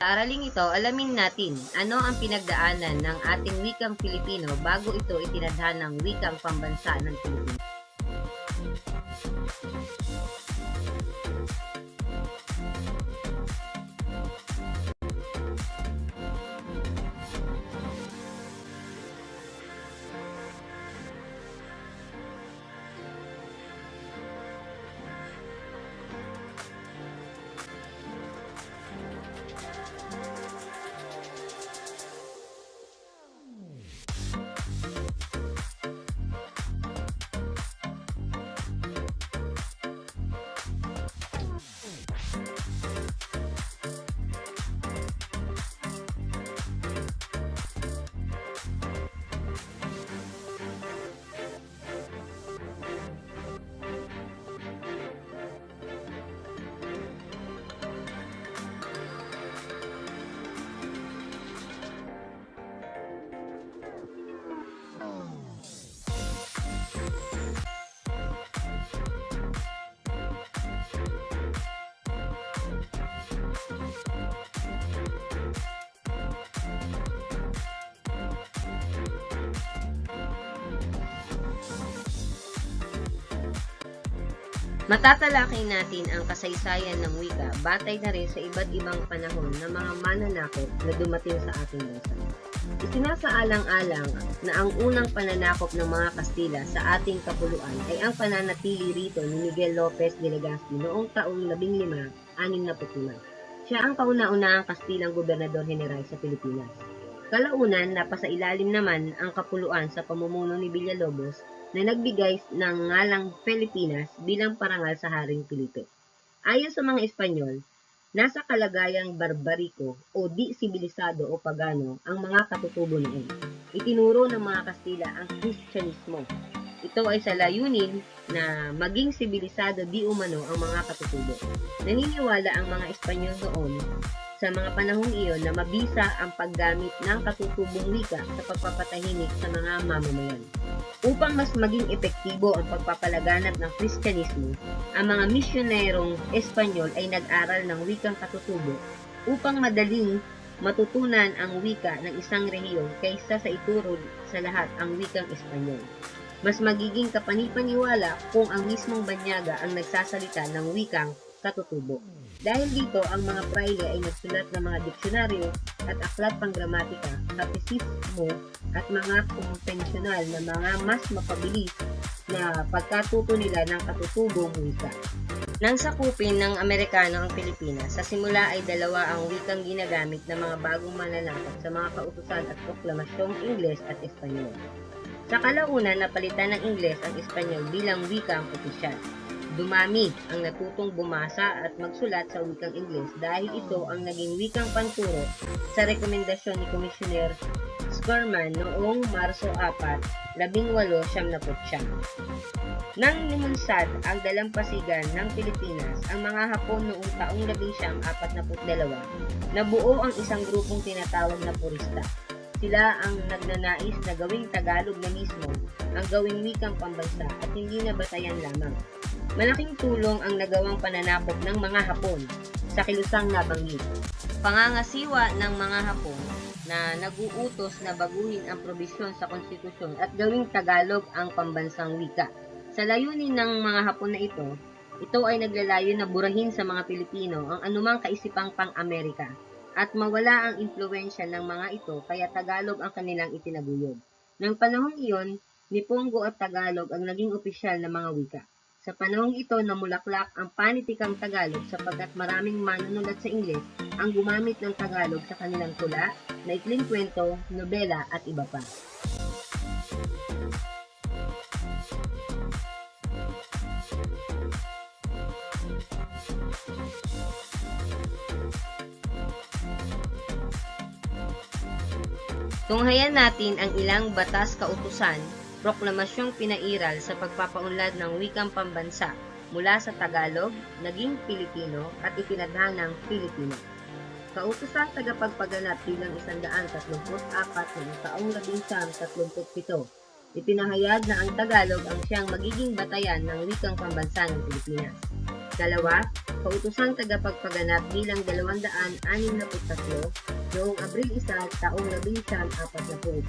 Sa araling ito, alamin natin ano ang pinagdaanan ng ating wikang Pilipino bago ito itinadhan ng wikang pambansa ng Pilipinas. Matatalakay natin ang kasaysayan ng wika batay na rin sa iba't ibang panahon ng mga mananakop na dumating sa ating bansa. Isinasaalang-alang na ang unang pananakop ng mga Kastila sa ating kapuluan ay ang pananatili rito ni Miguel Lopez de Legazpi noong taong 1565. Siya ang kauna-unahang Kastilang Gobernador General sa Pilipinas. Kalaunan, napasailalim naman ang kapuluan sa pamumuno ni Villalobos na nagbigay ng ngalang Pilipinas bilang parangal sa Haring Felipe. Ayon sa mga Espanyol, nasa kalagayang barbariko o di sibilisado o pagano ang mga katutubo noon. Itinuro ng mga Kastila ang Kristyanismo. Ito ay sa layunin na maging sibilisado di umano ang mga katutubo. Naniniwala ang mga Espanyol noon sa mga panahong iyon na mabisa ang paggamit ng katutubong wika sa pagpapatahimik sa mga mamamayan. Upang mas maging epektibo ang pagpapalaganap ng Kristyanismo, ang mga misyonerong Espanyol ay nag-aral ng wikang katutubo upang madaling matutunan ang wika ng isang rehiyon kaysa sa ituro sa lahat ang wikang Espanyol. Mas magiging kapanipaniwala kung ang mismong banyaga ang nagsasalita ng wikang katutubo. Dahil dito, ang mga praile ay nagsulat ng mga diksyonaryo at aklat panggramatika, kapisismo at mga konvensyonal na mga mas mapabilis na pagkatuto nila ng katutubong wika. Nang sakupin ng Amerikano ang Pilipinas, sa simula ay dalawa ang wikang ginagamit ng mga bagong mananakop sa mga kautusan at proklamasyong Ingles at Espanyol. Sa kalaunan, napalitan ng Ingles ang Espanyol bilang wikang opisyal. Dumami ang natutong bumasa at magsulat sa wikang Ingles dahil ito ang naging wikang panturo sa rekomendasyon ni Komisyoner Scorman noong Marso 4, 1879. Nang lumunsad ang dalampasigan ng Pilipinas, ang mga Hapon noong taong 1942, nabuo ang isang grupong tinatawag na purista. Sila ang nagnanais na gawing Tagalog na mismo ang gawing wikang pambansa at hindi na batayan lamang. Malaking tulong ang nagawang pananakop ng mga Hapon sa kilusang nabanggit. Pangangasiwa ng mga Hapon na naguutos na baguhin ang probisyon sa konstitusyon at gawing Tagalog ang pambansang wika. Sa layunin ng mga Hapon na ito, ito ay naglalayo na burahin sa mga Pilipino ang anumang kaisipang pang-Amerika at mawala ang impluensya ng mga ito kaya Tagalog ang kanilang itinaguyod. Nang panahong iyon, Nipongo at Tagalog ang naging opisyal na mga wika. Sa panahong ito, namulaklak ang panitikang Tagalog sapagkat maraming manunulat sa Ingles ang gumamit ng Tagalog sa kanilang tula, maikling kwento, nobela at iba pa. Tunghayan natin ang ilang batas kautusan, proklamasyong pinairal sa pagpapaunlad ng wikang pambansa mula sa Tagalog, naging Pilipino at itinadhan ng Pilipino. Kautusang tagapagpaganap bilang 134 noong taong 1937. Ipinahayag na ang Tagalog ang siyang magiging batayan ng wikang pambansa ng Pilipinas. Dalawa, kautosang tagapagpaganap bilang 263 noong Abril 1, taong 1940.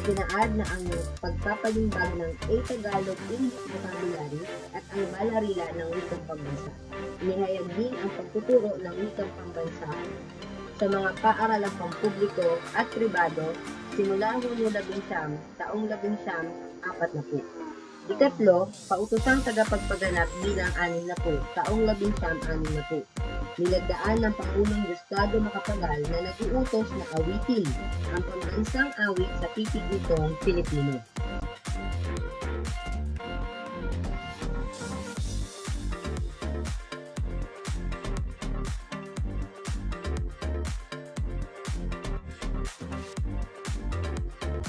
Itinaad na ang pagpapalimbag ng A Tagalog English Vocabulary at ang balarila ng wikang pambansa. Inihayag din ang pagtuturo ng wikang pambansa sa mga paaralang pampubliko at pribado simula Hunyo 19, taong 1940. Ikatlo, pautosang tagapagpaganap bilang 60, taong 1960. Nilagdaan ng Pangulong Gustavo Macapagal na nag-uutos na awitin ang pambansang awit sa pipigitong Pilipino.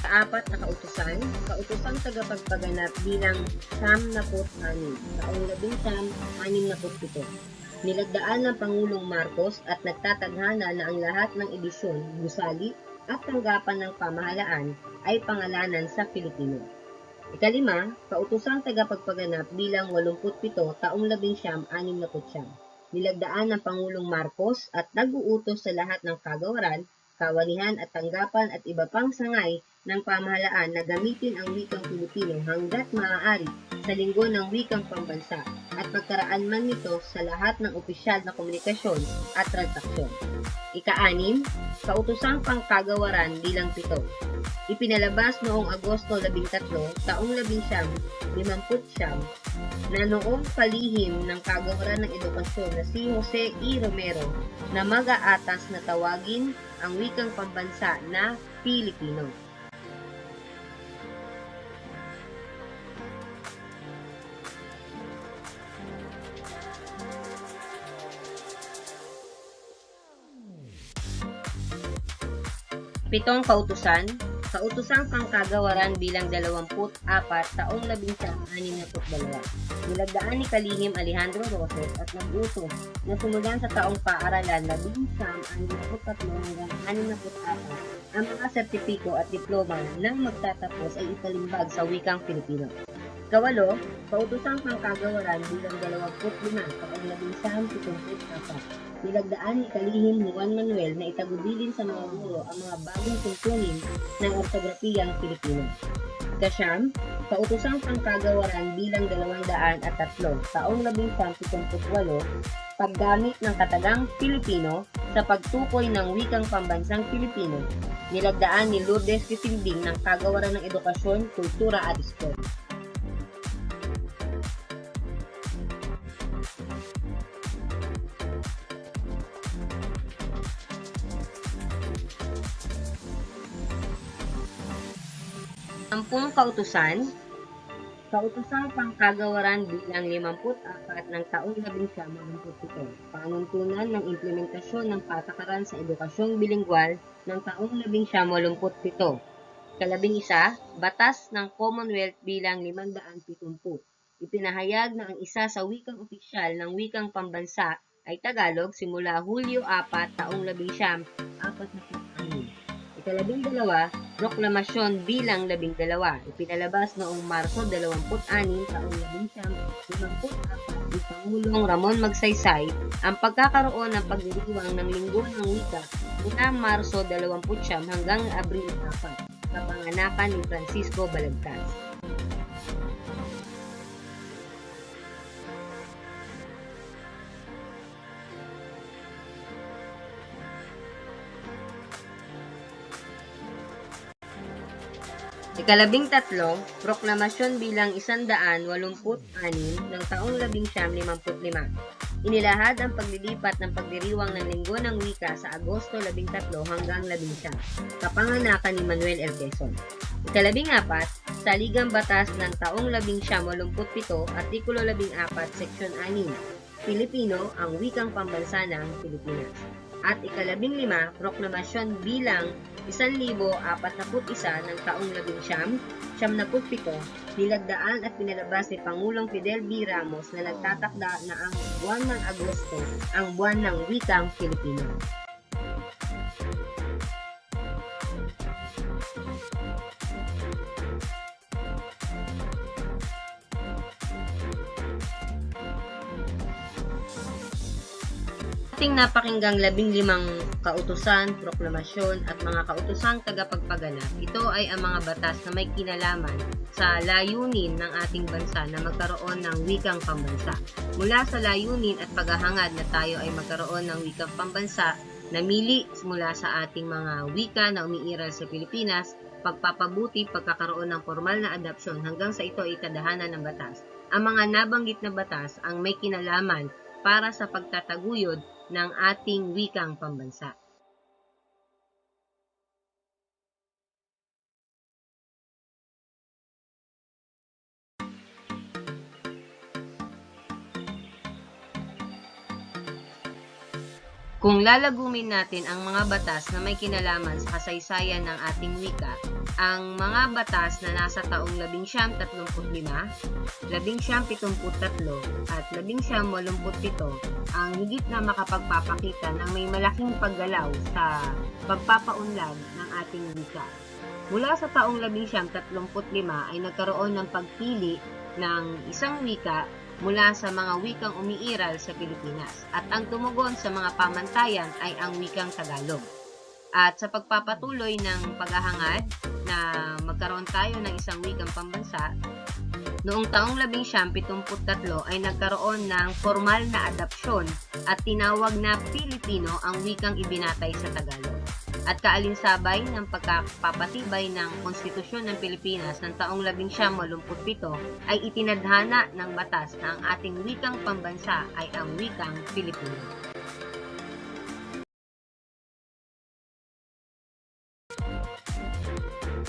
Apat na kautusan, kautosang tagapagpaganap bilang Sam na taong 1967. Nilagdaan ng Pangulong Marcos at nagtatadhana na ang lahat ng edisyon, gusali at tanggapan ng pamahalaan ay pangalanan sa Pilipino. Ikalima, kautosang tagapagpaganap bilang 87 taong 1969. Nilagdaan ng Pangulong Marcos at nag-uutos sa lahat ng kagawaran, kawanihan at tanggapan at iba pang sangay ng pamahalaan na gamitin ang wikang Pilipino hanggat maaari sa linggo ng wikang pambansa at pagkaraan man nito sa lahat ng opisyal na komunikasyon at transaksyon. Ika-anim, kautosang pangkagawaran bilang pito. Ipinalabas noong Agosto 13, taong 1959, na noong palihim ng kagawaran ng edukasyon na si Jose E. Romero na mag-aatas na tawagin ang wikang pambansa na Pilipino. Pitong kautusan, kautosang pangkagawaran bilang 24 taong 1962. Nilagdaan ni Kalihim Alejandro Roses at nag-utos na sumulan sa taong paaralan 1963 hanggang 64 ang mga sertipiko at diploma nang magtatapos ay ipalimbag sa wikang Pilipino. Kawalo, kautosang pangkagawaran bilang 25 taong 1974 nilagdaan ni Kalihim Juan Manuel na itagubilin sa mga guro ang mga bagong tungtunin ng ortografiyang Pilipino. Kasyam, kautosang pangkagawaran bilang 203 taong 1978 paggamit ng katagang Pilipino sa pagtukoy ng wikang pambansang Pilipino, nilagdaan ni Lourdes Kitinding ng Kagawaran ng Edukasyon, Kultura at Sport. Sampung kautusan, kautosang pangkagawaran bilang 54 ng taong 1987, panuntunan ng implementasyon ng patakaran sa edukasyong bilingwal ng taong 1987. Kalabing isa, batas ng Commonwealth bilang 570. Ipinahayag na ang isa sa wikang opisyal ng wikang pambansa ay Tagalog simula Hulyo 4 taong 1946. Ikalabing dalawa, proklamasyon bilang labing dalawa. Ipinalabas noong Marso 26 taong labing siyam, ni Pangulong Ramon Magsaysay ang pagkakaroon ng pagdiriwang ng Linggo ng Wika mula Marso 29 hanggang Abril 4 sa panganakan ni Francisco Balagtas. Ikalabing tatlo, proklamasyon bilang isandaan walumput anim ng taong labing siyam limamput lima. Inilahad ang paglilipat ng pagdiriwang ng linggo ng wika sa Agosto 13 hanggang 11, kapanganakan ni Manuel L. Quezon. Ikalabing apat, Saligang Batas ng taong 1987, Artikulo 14, Seksyon 6, Pilipino ang wikang pambansa ng Pilipinas. At ikalabing lima, proklamasyon bilang 1,041 ng taong 19, siyam na pupito, nilagdaan at pinalabas ni Pangulong Fidel B. Ramos na nagtatakda na ang buwan ng Agosto ang buwan ng wikang Filipino. Ating napakinggang labing limang kautusan, proklamasyon at mga kautusang tagapagpaganap, ito ay ang mga batas na may kinalaman sa layunin ng ating bansa na magkaroon ng wikang pambansa. Mula sa layunin at paghahangad na tayo ay magkaroon ng wikang pambansa, namili mula sa ating mga wika na umiiral sa Pilipinas, pagpapabuti, pagkakaroon ng formal na adopsyon hanggang sa ito ay tadahanan ng batas. Ang mga nabanggit na batas ang may kinalaman para sa pagtataguyod ng ating wikang pambansa. Kung lalagumin natin ang mga batas na may kinalaman sa kasaysayan ng ating wika, ang mga batas na nasa taong 1935, 1973 at 1987 ang higit na makapagpapakita ng may malaking paggalaw sa pagpapaunlad ng ating wika. Mula sa taong 1935 ay nagkaroon ng pagpili ng isang wika mula sa mga wikang umiiral sa Pilipinas at ang tumugon sa mga pamantayan ay ang wikang Tagalog. At sa pagpapatuloy ng paghahangad na magkaroon tayo ng isang wikang pambansa, noong taong 1973 ay nagkaroon ng formal na adopsyon at tinawag na Pilipino ang wikang ibinatay sa Tagalog at kaalinsabay ng pagkapapatibay ng Konstitusyon ng Pilipinas ng taong 1987 ay itinadhana ng batas na ang ating wikang pambansa ay ang wikang Pilipino.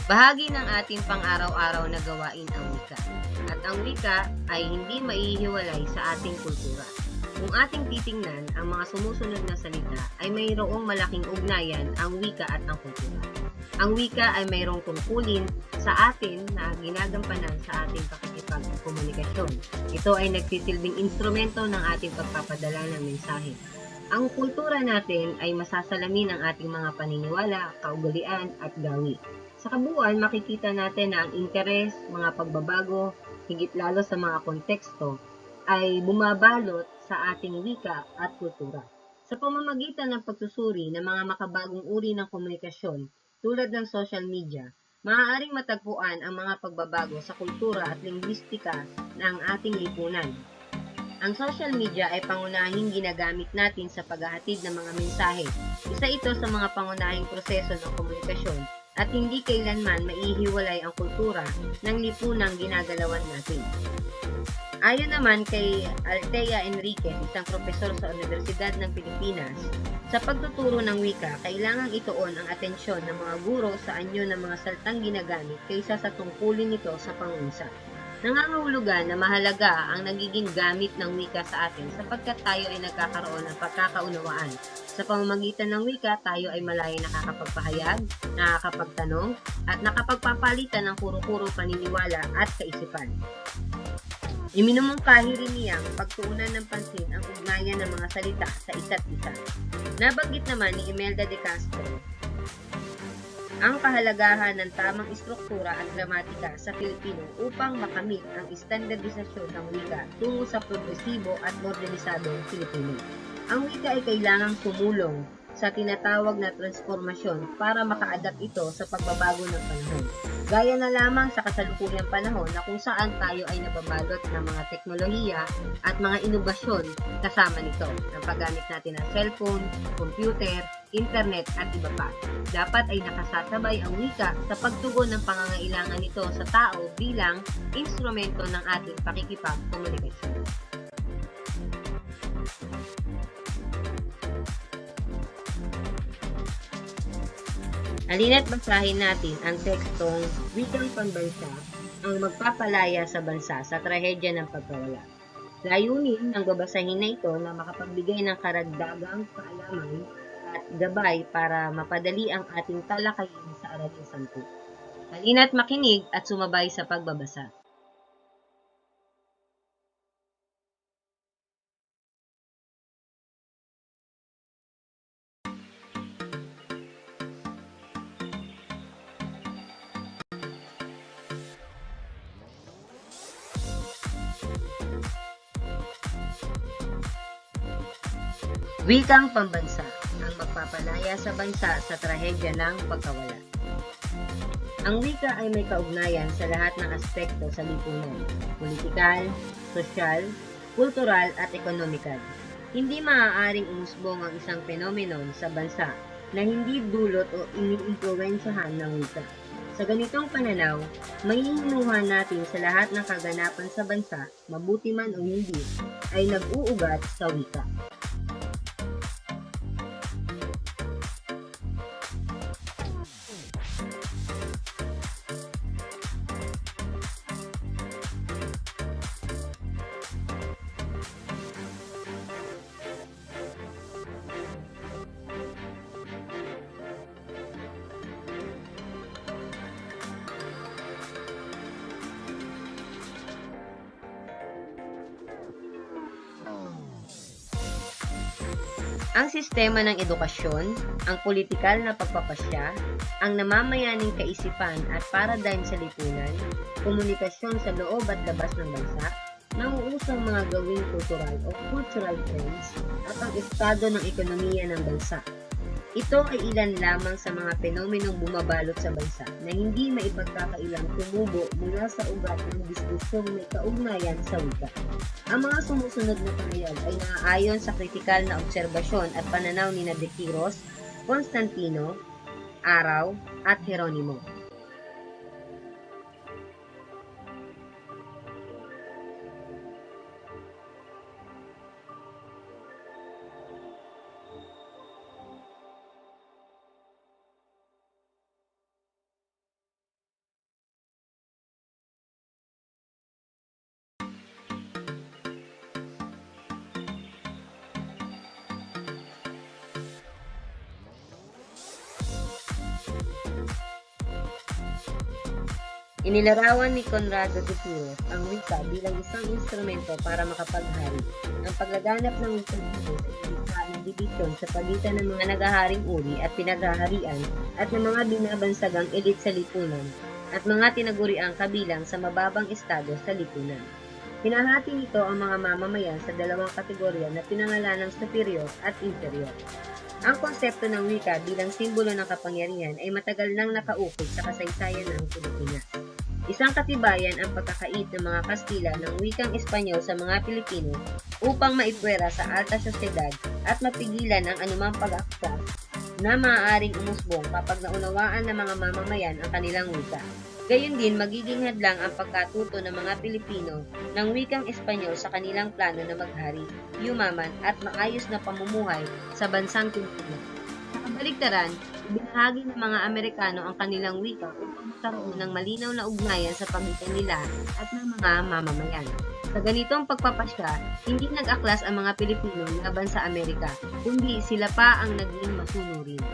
Bahagi ng ating pang-araw-araw na gawain ang wika. At ang wika ay hindi maihiwalay sa ating kultura. Kung ating titingnan, ang mga sumusunod na salita ay mayroong malaking ugnayan ang wika at ang kultura. Ang wika ay mayroong tungkulin sa atin na ginagampanan sa ating pakikipagkomunikasyon. Ito ay nagsisilbing instrumento ng ating pagpapadala ng mensahe. Ang kultura natin ay masasalamin ng ating mga paniniwala, kaugalian at gawi. Sa kabuuan, makikita natin na ang interes, mga pagbabago, higit lalo sa mga konteksto, ay bumabalot sa ating wika at kultura. Sa pamamagitan ng pagsusuri ng mga makabagong uri ng komunikasyon tulad ng social media, maaaring matagpuan ang mga pagbabago sa kultura at lingwistika ng ating lipunan. Ang social media ay pangunahing ginagamit natin sa paghahatid ng mga mensahe. Isa ito sa mga pangunahing proseso ng komunikasyon at hindi kailanman maihiwalay ang kultura ng lipunang ginagalawan natin. Ayon naman kay Altea Enriquez, isang profesor sa Universidad ng Pilipinas, sa pagtuturo ng wika, kailangang ituon ang atensyon ng mga guro sa anyo ng mga saltang ginagamit kaysa sa tungkulin nito sa pangungusap. Nangangahulugan na mahalaga ang nagiging gamit ng wika sa atin sapagkat tayo ay nagkakaroon ng pagkakaunawaan. Sa pamamagitan ng wika, tayo ay malaya nakakapagpahayag, nakakapagtanong, at nakapagpapalitan ng kuro-kuro paniniwala at kaisipan. Iminumungkahi rin niyang pagtuunan ng pansin ang ugnayan ng mga salita sa isa't isa. Nabanggit naman ni Imelda de Castro ang kahalagahan ng tamang istruktura at gramatika sa Filipino upang makamit ang standardisasyon ng wika tungo sa progresibo at modernisadong Filipino. Ang wika ay kailangang tumulong sa tinatawag na transformasyon para maka-adapt ito sa pagbabago ng panahon. Gaya na lamang sa kasalukuyang panahon na kung saan tayo ay nababalot ng mga teknolohiya at mga inobasyon kasama nito ng paggamit natin ng cellphone, computer, internet at iba pa. Dapat ay nakasasabay ang wika sa pagtugon ng pangangailangan nito sa tao bilang instrumento ng ating pakikipag-komunikasyon. Halina't basahin natin ang tekstong Wikang Pambansa ang magpapalaya sa bansa sa trahedya ng pagkawala. Layunin ng babasahin na ito na makapagbigay ng karagdagang kaalaman at gabay para mapadali ang ating talakayin sa Aralin Sampu. Halina't makinig at sumabay sa pagbabasa. Wikang pambansa ang magpapalaya sa bansa sa trahedya ng pagkawala. Ang wika ay may kaugnayan sa lahat ng aspekto sa lipunan, politikal, sosyal, kultural at ekonomikal. Hindi maaaring umusbong ang isang phenomenon sa bansa na hindi dulot o iniimpluwensyahan ng wika. Sa ganitong pananaw, may natin sa lahat ng kaganapan sa bansa, mabuti man o hindi, ay nag-uugat sa wika. Ang sistema ng edukasyon, ang politikal na pagpapasya, ang namamayaning kaisipan at paradigm sa lipunan, komunikasyon sa loob at labas ng bansa, nauusang mga gawing kultural o cultural trends, at ang estado ng ekonomiya ng bansa. Ito ay ilan lamang sa mga fenomenong bumabalot sa bansa na hindi maipagkakailang tumubo mula sa ugat ng diskusyong may kaugnayan sa wika. Ang mga sumusunod na panayag ay naaayon sa kritikal na obserbasyon at pananaw ni De Quiros, Constantino, Araw, at Jeronimo. Inilarawan ni Conrado de Quiros ang wika bilang isang instrumento para makapaghari. Ang paglaganap ng wikang ito ay dibisyon sa pagitan ng mga nagaharing uri at pinaghaharian at ng mga binabansagang elit sa lipunan at mga tinaguriang kabilang sa mababang estado sa lipunan. Pinahati nito ang mga mamamayan sa dalawang kategorya na pinangalanang superior at inferior. Ang konsepto ng wika bilang simbolo ng kapangyarihan ay matagal nang nakaukol sa kasaysayan ng Pilipinas. Isang katibayan ang pagkakait ng mga Kastila ng wikang Espanyol sa mga Pilipino upang maipwera sa alta sosyedad at mapigilan ang anumang pag-aksas na maaaring umusbong kapag naunawaan ng mga mamamayan ang kanilang wika. Gayon din, magiging hadlang ang pagkatuto ng mga Pilipino ng wikang Espanyol sa kanilang plano na maghari, yumaman at maayos na pamumuhay sa bansang Pilipinas. Sa kabaligtaran, ibinahagi ng mga Amerikano ang kanilang wika magkaroon ng malinaw na ugnayan sa pagitan nila at ng mga mamamayan. Sa ganitong pagpapasya, hindi nag-aklas ang mga Pilipino laban sa Amerika, kundi sila pa ang naging masunurin.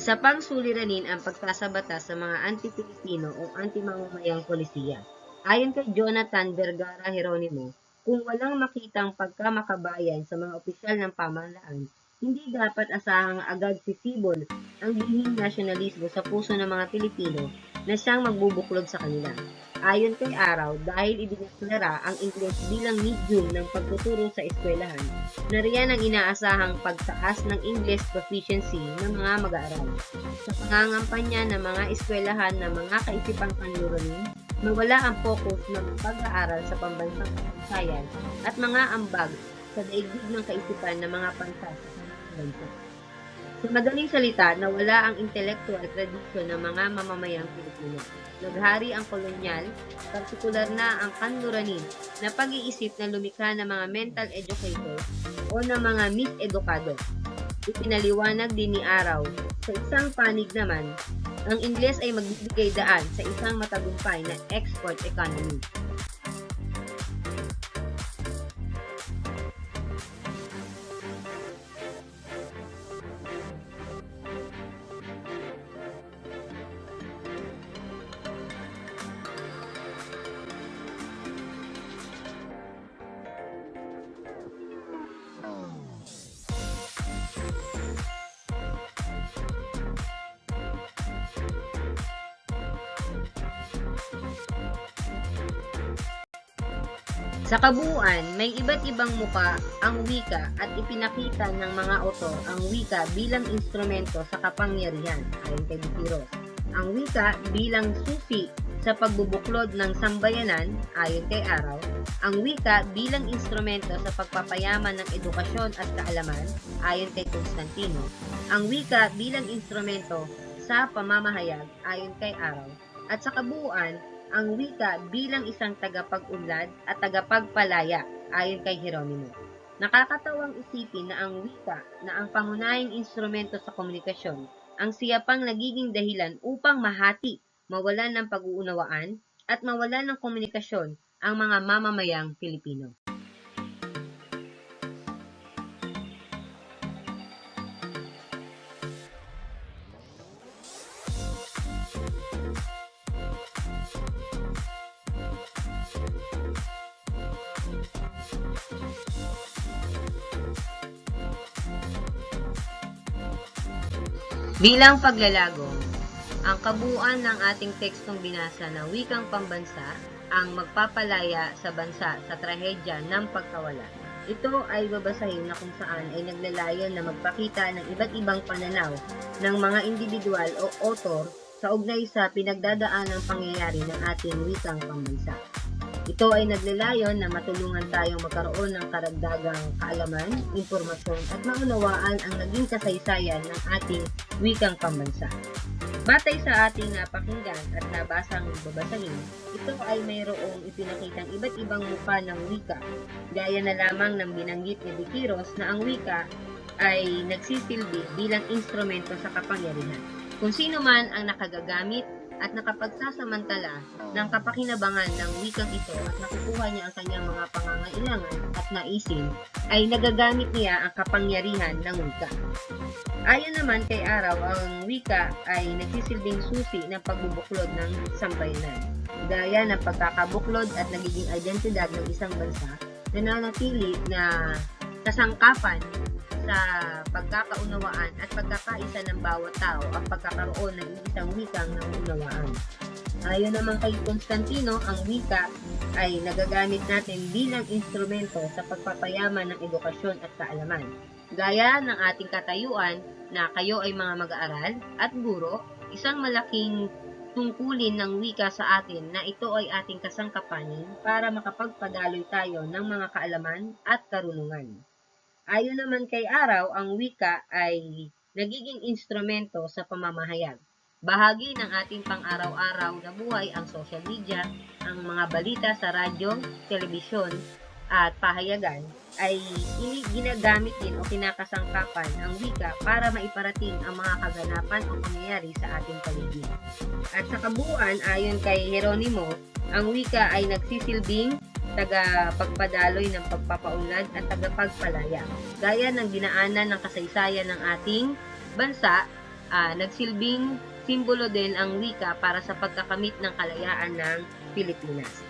Sa pangsuliranin ang pagsasabata sa mga anti-Pilipino o anti-mamamayang polisiya. Ayon kay Jonathan Vergara Jeronimo, kung walang makitang pagkamakabayan sa mga opisyal ng pamahalaan, hindi dapat asahang agad sisibol ang bihing nasyonalismo sa puso ng mga Pilipino na siyang magbubuklod sa kanila. Ayon kay Araw, dahil idineklara ang Ingles bilang medium ng pagtuturo sa eskwelahan, nariyan ang inaasahang pagtaas ng English proficiency ng mga mag-aaral. Sa pangangampanya ng mga eskwelahan ng mga kaisipang panluronin, nawala ang focus ng pag-aaral sa pambansang kapansayan at mga ambag sa daigdig ng kaisipan ng mga pansa sa bansa. Sa madaling salita, nawala ang intellectual tradition ng mga mamamayang Pilipino. Naghari ang kolonyal, partikular na ang kanluranin na pag-iisip na lumikha ng mga mental educators o ng mga misedukado. Ipinaliwanag din ni Araw, sa isang panig naman, ang Ingles ay magbibigay daan sa isang matagumpay na export economy. Sa kabuuan, may iba't ibang muka ang wika at ipinakita ng mga autor ang wika bilang instrumento sa kapangyarihan, ayon kay Butiros. Ang wika bilang susi sa pagbubuklod ng sambayanan, ayon kay Araw. Ang wika bilang instrumento sa pagpapayaman ng edukasyon at kaalaman, ayon kay Constantino. Ang wika bilang instrumento sa pamamahayag, ayon kay Araw. At sa kabuuan, ang wika bilang isang tagapag-unlad at tagapagpalaya ayon kay Jeronimo. Nakakatawang isipin na ang wika na ang pangunahing instrumento sa komunikasyon ang siyapang nagiging dahilan upang mahati, mawalan ng pag-uunawaan at mawalan ng komunikasyon ang mga mamamayang Pilipino. Bilang paglalago, ang kabuuan ng ating tekstong binasa na wikang pambansa ang magpapalaya sa bansa sa trahedya ng pagkawala. Ito ay babasahin na kung saan ay naglalayon na magpakita ng iba't ibang pananaw ng mga individual o author sa ugnay sa pinagdadaanang pangyayari ng ating wikang pambansa. Ito ay naglalayon na matulungan tayong magkaroon ng karagdagang kaalaman, impormasyon at maunawaan ang naging kasaysayan ng ating wikang pambansa. Batay sa ating napakinggan at nabasang babasahin, ito ay mayroong ipinakitang iba't ibang mukha ng wika, gaya na lamang ng binanggit ni Bitiros na ang wika ay nagsisilbi bilang instrumento sa kapangyarihan. Kung sino man ang nakagagamit at nakapagsasamantala ng kapakinabangan ng wikang ito at nakukuha niya ang kanyang mga pangangailangan at naisin, ay nagagamit niya ang kapangyarihan ng wika. Ayon naman kay Araw, ang wika ay nagsisilbing susi ng pagbubuklod ng sambayanan. Gaya ng pagkakabuklod at nagiging identidad ng isang bansa na nanatili na kasangkapan sa pagkakaunawaan at pagkakaisa ng bawat tao ang pagkakaroon ng isang wikang naunawaan. Ayon naman kay Constantino, ang wika ay nagagamit natin bilang instrumento sa pagpapayaman ng edukasyon at kaalaman. Gaya ng ating katayuan na kayo ay mga mag-aaral at guro, isang malaking tungkulin ng wika sa atin na ito ay ating kasangkapanin para makapagpadaloy tayo ng mga kaalaman at karunungan. Ayon naman kay Araw, ang wika ay nagiging instrumento sa pamamahayag. Bahagi ng ating pang-araw-araw na buhay ang social media, ang mga balita sa radyo, telebisyon, at pahayagan ay ginagamit din o kinakasangkapan ang wika para maiparating ang mga kaganapan o pangyayari sa ating paligid. At sa kabuuan, ayon kay Jeronimo, ang wika ay nagsisilbing taga-pagpadaloy ng pagpapaunlad at tagapagpalaya. Gaya ng dinaanan ng kasaysayan ng ating bansa, ah, nagsilbing simbolo din ang wika para sa pagkakamit ng kalayaan ng Pilipinas.